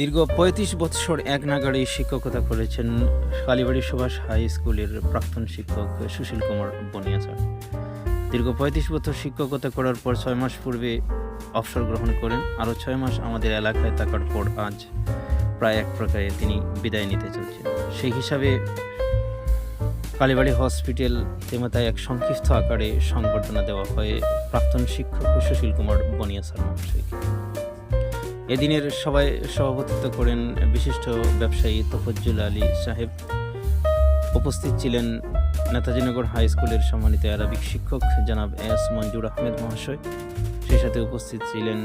দীর্ঘ পঁয়ত্রিশ বৎসর এক নাগারে শিক্ষকতা করেছেন কালীবাড়ি সুভাষ হাই স্কুলের প্রাক্তন শিক্ষক সুশীল কুমার বনিয়া স্যার দীর্ঘ পঁয়ত্রিশ বছর শিক্ষকতা করার পর ছয় মাস পূর্বে অবসর গ্রহণ করেন। আরও ছয় মাস আমাদের এলাকায় থাকার পর আজ প্রায় এক প্রকারে তিনি বিদায় নিতে চলছেন। সেই হিসাবে কালীবাড়ি হসপিটাল তেমাতায় এক সংক্ষিপ্ত আকারে সংবর্ধনা দেওয়া হয় প্রাক্তন শিক্ষক সুশীল কুমার বনিয়া স্যার মহাশয়কে। এদিনের সবাই সভাপতিত্ব করেন বিশিষ্ট ব্যবসায়ী তফজ্জুল আলী সাহেব। উপস্থিত ছিলেন নেতাজিনগর হাই স্কুলের সম্মানিত আরবিক শিক্ষক জনাব এস মঞ্জুর আহমেদ মহাশয়। সেই সাথে উপস্থিত ছিলেন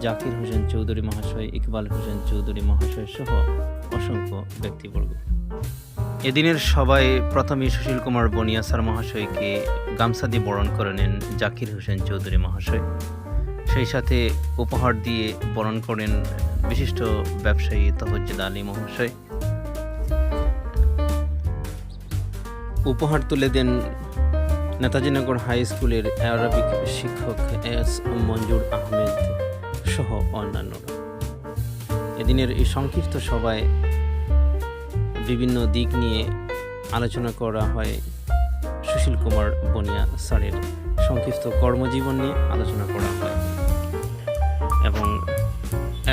জাকির হোসেন চৌধুরী মহাশয়, ইকবাল হোসেন চৌধুরী মহাশয় সহ অসংখ্য ব্যক্তিবর্গ। এদিনের সবাই প্রথমে সুশীল কুমার বনিয়া স্যার মহাশয়কে গামছা দিয়ে বরণ করে নেন জাকির হোসেন চৌধুরী মহাশয়। সেই সাথে উপহার দিয়ে বরণ করেন বিশিষ্ট ব্যবসায়ী তহজ্জুদ আলী মহাশয়। উপহার তুলে দেন নেতাজিনগর হাই স্কুলের অ্যারাবিক শিক্ষক এস মঞ্জুর আহমেদ সহ অন্যান্যরা। এদিনের এই সংক্ষিপ্ত সভায় বিভিন্ন দিক নিয়ে আলোচনা করা হয় সুশীল কুমার বনিয়া স্যারের। সংক্ষিপ্ত কর্মজীবন নিয়ে আলোচনা করা হয়। এবং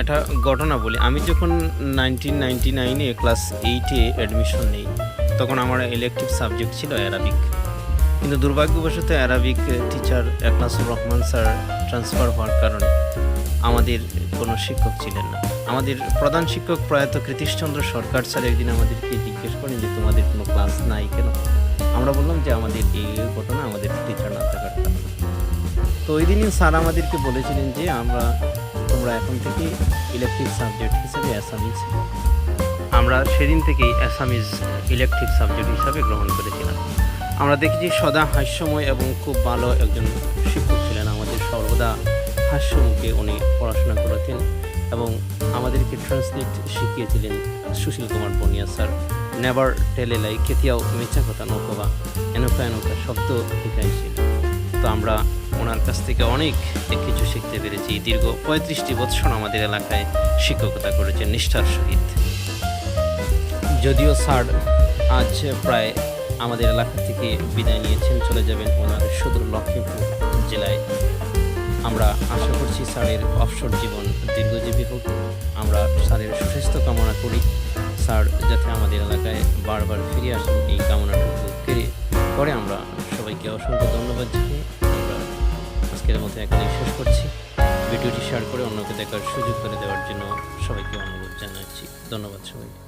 একটা ঘটনা বলি। আমি যখন নাইনটিন নাইনটি নাইনে ক্লাস এইটে অ্যাডমিশন নেই, তখন আমার ইলেকটিভ সাবজেক্ট ছিল অ্যারাবিক কিন্তু দুর্ভাগ্যবশত অ্যারাবিক টিচার একনাসুর রহমান স্যার ট্রান্সফার হওয়ার কারণে আমাদের কোনো শিক্ষক ছিলেন না। আমাদের প্রধান শিক্ষক প্রয়াত কৃতিশচন্দ্র সরকার স্যার একদিন আমাদেরকে জিজ্ঞেস করেন যে, তোমাদের কোনো ক্লাস নাই কেন? আমরা বললাম যে, আমাদের এই ঘটনা আমাদের টিচার না থাকার কারণে। তো ওই দিনই স্যার আমাদেরকে বলেছিলেন যে, আমরা তোমরা এখন থেকে ইলেকট্রিক সাবজেক্ট হিসেবে অ্যাসামিজ আমরা সেদিন থেকেই অ্যাসামিজ ইলেকট্রিক সাবজেক্ট হিসাবে গ্রহণ করেছিলাম। আমরা দেখেছি সদা হাস্যময় এবং খুব ভালো একজন শিক্ষক ছিলেন আমাদের সর্বদা হাস্যমুখে উনি পড়াশোনা করেছেন এবং আমাদেরকে ট্রান্সলেট শিখিয়েছিলেন সুশীল কুমার বনিয়া স্যার। নেভার টেলে লাই কেতিয়াও মিথ্যা কথা নকবা, এনকা এনকা শব্দ শিখাইছিল তো আমরা ওনার কাছ থেকে অনেক কিছু শিখতে পেরেছি। দীর্ঘ পঁয়ত্রিশটি বৎসর আমাদের এলাকায় শিক্ষকতা করেছেন নিষ্ঠার সহিত। যদিও স্যার আজ প্রায় আমাদের এলাকা থেকে বিদায় নিয়েছেন, চলে যাবেন ওনার সুদূর লক্ষ্মীপুর জেলায়। আমরা আশা করছি স্যারের অবসর জীবন দীর্ঘজীবী হোক। আমরা স্যারের সুস্বাস্থ্য কামনা করি। স্যার যাতে আমাদের এলাকায় বারবার ফিরে আসেন, এই কামনাটুকু কেড়ে পরে আমরা সবাইকে অসংখ্য ধন্যবাদ জানিয়ে আজকের মতো এখানেই শেষ করছি। ভিডিওটি শেয়ার করে অন্যকে দেখার সুযোগ করে দেওয়ার জন্য সবাইকে অনুরোধ জানাচ্ছি। ধন্যবাদ সবাইকে।